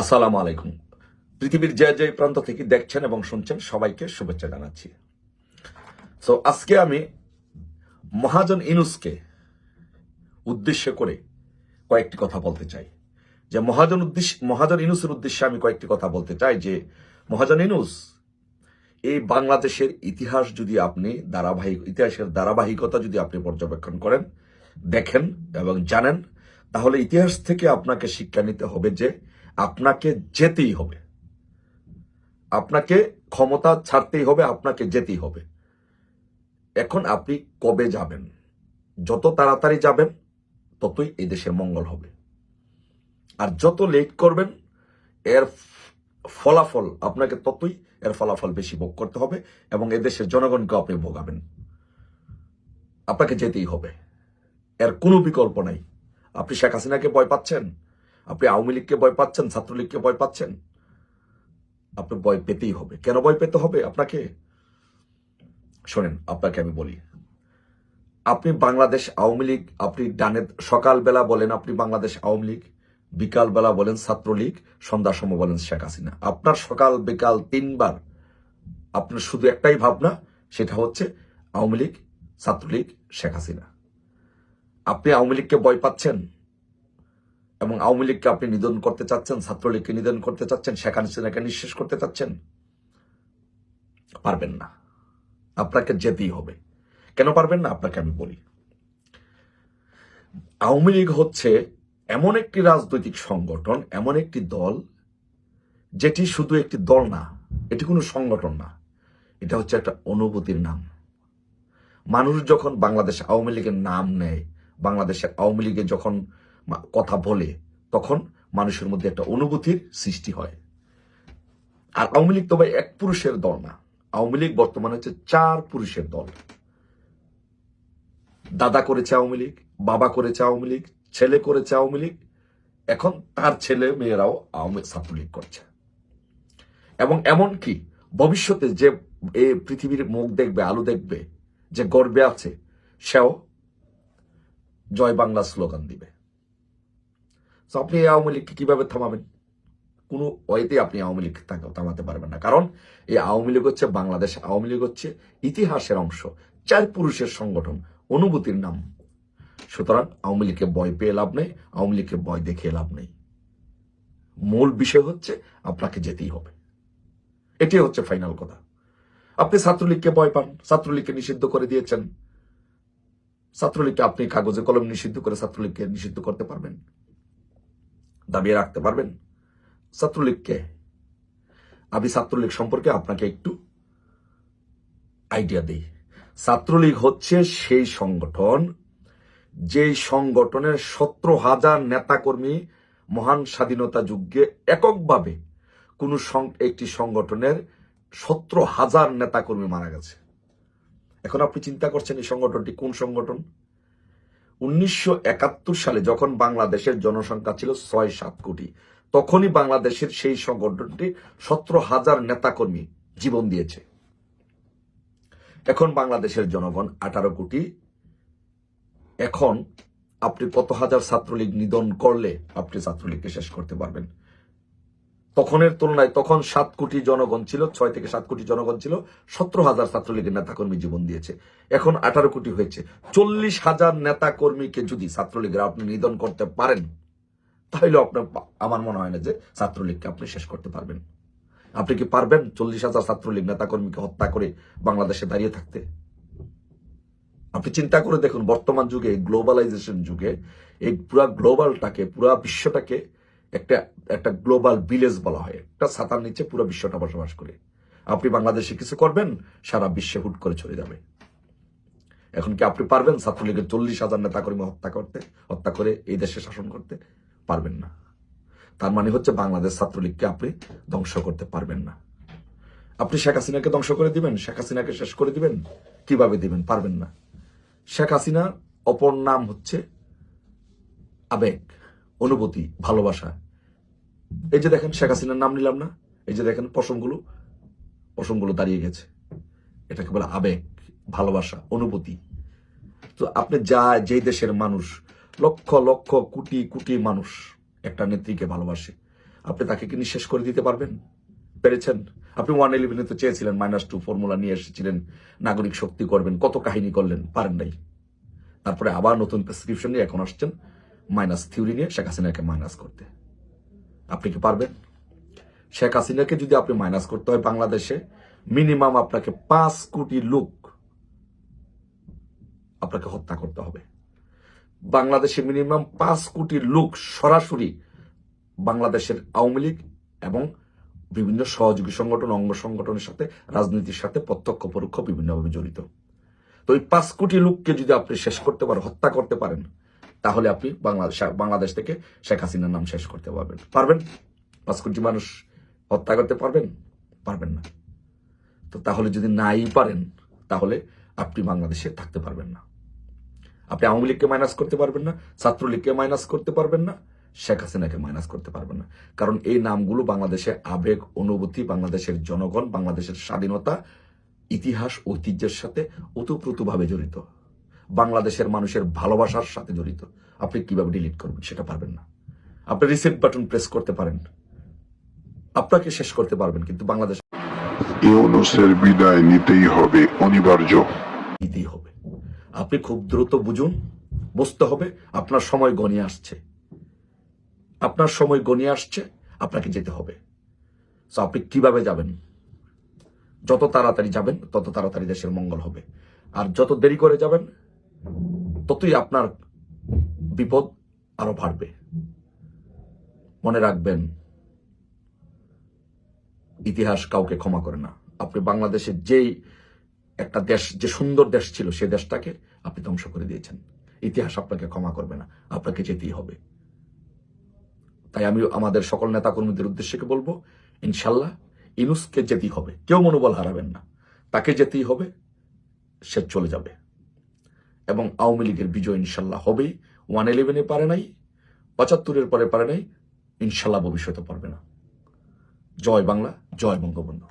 আসসালামু আলাইকুম। পৃথিবীর যে যে প্রান্ত থেকে দেখছেন এবং শুনছেন, সবাইকে শুভেচ্ছা জানাচ্ছি। তো আজকে আমি মহাজন ইনুসকে উদ্দেশ্য করে কয়েকটি কথা বলতে চাই। যে মহাজন উদ্দেশ্য মহাজন ইনুসের উদ্দেশ্যে আমি কয়েকটি কথা বলতে চাই যে, মহাজন ইনুস, এই বাংলাদেশের ইতিহাস যদি আপনি ধারাবাহিক ইতিহাসের ধারাবাহিকতা যদি আপনি পর্যবেক্ষণ করেন, দেখেন এবং জানেন, তাহলে ইতিহাস থেকে আপনাকে শিক্ষা নিতে হবে যে আপনাকে যেতেই হবে। আপনাকে ক্ষমতা ছাড়তেই হবে, আপনাকে যেতেই হবে। এখন আপনি কবে যাবেন? যত তাড়াতাড়ি যাবেন, ততই এই দেশের মঙ্গল হবে। আর যত লেট করবেন, এর ফলাফল আপনাকে ততই এর ফলাফল বেশি ভোগ করতে হবে এবং এদেশের জনগণকে আপনি ভোগাবেন। আপনাকে যেতেই হবে। এর কোনো বিকল্প নাই। আপনি শেখ হাসিনাকে ভয় পাচ্ছেন? আপনি আওয়ামী লীগকে ভয় পাচ্ছেন, ছাত্রলীগকে ভয় পাচ্ছেন? আপনি ভয় পেতেই হবে। কেন ভয় পেতে হবে আপনাকে? শোনেন, আপনাকে আমি বলি। আপনি বাংলাদেশ আওয়ামী লীগ, আপনি ডানে সকালবেলা বলেন আপনি বাংলাদেশ আওয়ামী লীগ, বিকালবেলা বলেন ছাত্রলীগ, সন্ধ্যার সময় বলেন শেখ হাসিনা। আপনার সকাল, বিকাল তিনবার আপনার শুধু একটাই ভাবনা, সেটা হচ্ছে আওয়ামী লীগ, ছাত্রলীগ, শেখ হাসিনা। আপনি আওয়ামী লীগকে ভয় পাচ্ছেন? এবং আওয়ামী লীগকে আপনি নিধন করতে চাচ্ছেন, ছাত্রলীগকে নিধন করতে চাচ্ছেন শেখ হাসিনাকে নিঃশেষ করতে চাচ্ছেন? পারবেন না। আপনাকে যেতেই হবে। কেন পারবেন না? আপনাকে আমি বলি। আওয়ামী লীগ হচ্ছে এমন একটি রাজনৈতিক সংগঠন, এমন একটি দল, যেটি শুধু একটি দল না, এটি কোনো সংগঠন না, এটা হচ্ছে একটা অনুভূতির নাম। মানুষ যখন বাংলাদেশ আওয়ামী লীগের নাম নেয় বাংলাদেশের আওয়ামী লীগে যখন কথা বলে, তখন মানুষের মধ্যে একটা অনুভূতির সৃষ্টি হয়। আর আওয়ামী লীগ তো ভাই এক পুরুষের দল না। আওয়ামী লীগ বর্তমানে হচ্ছে চার পুরুষের দল। দাদা করেছে আওয়ামী লীগ, বাবা করেছে আওয়ামী লীগ, ছেলে করেছে আওয়ামী লীগ, এখন তার ছেলে মেয়েরাও আওয়ামী ছাত্রলীগ করছে। এবং এমন কি, ভবিষ্যতে যে এ পৃথিবীর মুখ দেখবে, আলো দেখবে, যে গর্বে আছে, সেও জয় বাংলা স্লোগান দিবে। তো আপনি এই আওয়ামী লীগকে কীভাবে থামাবেন? কোনো ওয়েতে আপনি আওয়ামী লীগ থাকা- থামাতে পারবেন না। কারণ এই আওয়ামী লীগ হচ্ছে বাংলাদেশ, আওয়ামী লীগ হচ্ছে ইতিহাসের অংশ, চার পুরুষের সংগঠন, অনুভূতির নাম। সুতরাং আওয়ামী লীগকে ভয় পেয়ে লাভ নেই, আওয়ামী লীগকে ভয় দেখিয়ে লাভ নেই। মূল বিষয় হচ্ছে আপনাকে যেতেই হবে। এটাই হচ্ছে ফাইনাল কথা। আপনি ছাত্রলীগকে ভয় পান, ছাত্রলীগকে নিষিদ্ধ করে দিয়েছেন। ছাত্রলীগকে আপনি কাগজে কলম নিষিদ্ধ করে ছাত্রলীগকে নিষিদ্ধ করতে পারবেন। দাবিয়ে রাখতে পারবেন। ছাত্রলীগকে। আমি ছাত্রলীগ সম্পর্কে আপনাকে একটু আইডিয়া দিই। ছাত্রলীগ হচ্ছে সেই সংগঠন, যেই সংগঠনের সতেরো হাজার নেতাকর্মী মহান স্বাধীনতা যুগে এককভাবে কোন একটি সংগঠনের সতেরো হাজার নেতাকর্মী মারা গেছে। এখন আপনি চিন্তা করছেন এই সংগঠনটি কোন সংগঠন? উনিশশো একাত্তর সালে যখন বাংলাদেশের জনসংখ্যা ছিল ছয় সাত কোটি, তখনই বাংলাদেশের সেই সংগঠনটি সতেরো হাজার নেতাকর্মী জীবন দিয়েছে। এখন বাংলাদেশের জনগণ আঠারো কোটি। এখন আপনি কত হাজার ছাত্রলীগ নিধন করলে আপনি ছাত্রলীগকে শেষ করতে পারবেন? তখনের তুলনায় তখন সাত কোটি জনগণ ছিল, ছয় থেকে সাত কোটি জনগণ ছিল, সতেরো হাজার ছাত্রলীগের নেতাকর্মী জীবন দিয়েছে। এখন আঠারো কোটি হয়েছে। চল্লিশ হাজার নেতাকর্মীকে যদি ছাত্রলীগের আপনি নিধন করতে পারেন, তাহলে আপনার আমার মনে হয় না যে ছাত্রলীগকে আপনি শেষ করতে পারবেন। আপনি কি পারবেন চল্লিশ হাজার ছাত্রলীগ নেতাকর্মীকে হত্যা করে বাংলাদেশে দাঁড়িয়ে থাকতে? আপনি চিন্তা করে দেখুন, বর্তমান যুগে গ্লোবালাইজেশন যুগে, এই পুরা গ্লোবালটাকে, পুরা বিশ্বটাকে একটা একটা গ্লোবাল ভিলেজ বলা হয়। একটা ছাতার নিচে পুরো বিশ্বটা বসবাস করে। আপনি বাংলাদেশে কিছু করবেন, সারা বিশ্বে হুট করে চলে যাবে। এখন কি আপনি পারবেন ছাত্রলীগের চল্লিশ হাজার নেতাকর্মী হত্যা করতে, হত্যা করে এই দেশে শাসন করতে? পারবেন না। তার মানে হচ্ছে বাংলাদেশ ছাত্রলীগকে আপনি ধ্বংস করতে পারবেন না। আপনি শেখ হাসিনাকে ধ্বংস করে দিবেন, শেখ হাসিনাকে শেষ করে দিবেন, কীভাবে দিবেন পারবেন না। শেখ হাসিনার অপর নাম হচ্ছে আবেগ, অনুভূতি, ভালোবাসা। এই যে দেখেন শেখ হাসিনার নাম নিলাম না, এই যে দেখেন পশমগুলো পশমগুলো দাঁড়িয়ে গেছে। এটাকে বলে আবেগ, ভালোবাসা, অনুভূতি। তো আপনি যা, যেই দেশের মানুষ, লক্ষ লক্ষ, কোটি কোটি মানুষ একটা নেত্রীকে ভালোবাসে, আপনি তাকে কি নিঃশেষ করে দিতে পারবেন? পেরেছেন? আপনি ওয়ান ইলেভেনে তো চেয়েছিলেন মাইনাস টু ফর্মুলা নিয়ে এসেছিলেন, নাগরিক শক্তি করবেন, কত কাহিনী করলেন, পারেন নাই। তারপরে আবার নতুন প্রেসক্রিপশন নিয়ে এখন আসছেন মাইনাস থিওরি নিয়ে শেখ হাসিনাকে মাইনাস করতে। আপনি কি পারবেন? শেখ হাসিনাকে যদি আপনি মাইনাস করতে হয় বাংলাদেশে মিনিমাম আপনাকে পাঁচ কোটি লোক আপনাকে হত্যা করতে হবে। বাংলাদেশে মিনিমাম পাঁচ কোটি লোক সরাসরি বাংলাদেশের আওয়ামী লীগ এবং বিভিন্ন সহযোগী সংগঠন, অঙ্গ সংগঠনের সাথে, রাজনীতির সাথে, প্রত্যক্ষ, পরোক্ষ, বিভিন্নভাবে জড়িত। তো ওই পাঁচ কোটি লোককে যদি আপনি শেষ করতে পারেন, হত্যা করতে পারেন তাহলে আপনি বাংলাদেশ বাংলাদেশ থেকে শেখ হাসিনার নাম শেষ করতে পারবেন। পারবেন? পাঁচ কোটি মানুষ হত্যা করতে পারবেন? পারবেন না। তো তাহলে যদি নাই পারেন, তাহলে আপনি বাংলাদেশে থাকতে পারবেন না। আপনি আওয়ামী লীগকে মাইনাস করতে পারবেন না, ছাত্রলীগকে মাইনাস করতে পারবেন না, শেখ হাসিনাকে মাইনাস করতে পারবেন না। কারণ এই নামগুলো বাংলাদেশের আবেগ, অনুভূতি, বাংলাদেশের জনগণ, বাংলাদেশের স্বাধীনতা, ইতিহাস, ঐতিহ্যের সাথে ওতপ্রোতভাবে জড়িত। বাংলাদেশের মানুষের ভালোবাসার সাথে জড়িত। আপনি কীভাবে ডিলিট করবেন সেটা পারবেন না। আপনি রিসেট বাটন প্রেস করতে পারেন। আপনাকে শেষ করতে পারবেন কিন্তু বাংলাদেশ ইউনুসের বিদায় নিতেই হবে অনিবার্য। দিতেই হবে। আপনি খুব দ্রুত বুঝুন বুঝতে হবে আপনার সময় গনিয়ে আসছে। আপনার সময় গনিয়ে আসছে আপনাকে যেতে হবে। তো আপনি কীভাবে যাবেন? যত তাড়াতাড়ি যাবেন তত তাড়াতাড়ি দেশের মঙ্গল হবে। আর যত দেরি করে যাবেন ততই আপনার বিপদ আরও বাড়বে। মনে রাখবেন, ইতিহাস কাউকে ক্ষমা করে না। আপনি বাংলাদেশের যেই একটা দেশ, যে সুন্দর দেশ ছিল, সে দেশটাকে আপনি ধ্বংস করে দিয়েছেন। ইতিহাস আপনাকে ক্ষমা করবে না, আপনাকে যেতেই হবে। তাই আমি আমাদের সকল নেতাকর্মীদের উদ্দেশ্যে বলব, ইনশাল্লাহ ইনুসকে যেতেই হবে। কেউ মনোবল হারাবেন না। তাকে যেতেই হবে, সে চলে যাবে। এবং আওয়ামী লীগের বিজয় ইনশাল্লাহ হবেই। ওয়ান ইলেভেনে পারে নাই পঁচাত্তরের পরে পারে নাই, ইনশাল্লাহ ভবিষ্যতে পারবে না। জয় বাংলা, জয় বঙ্গবন্ধু।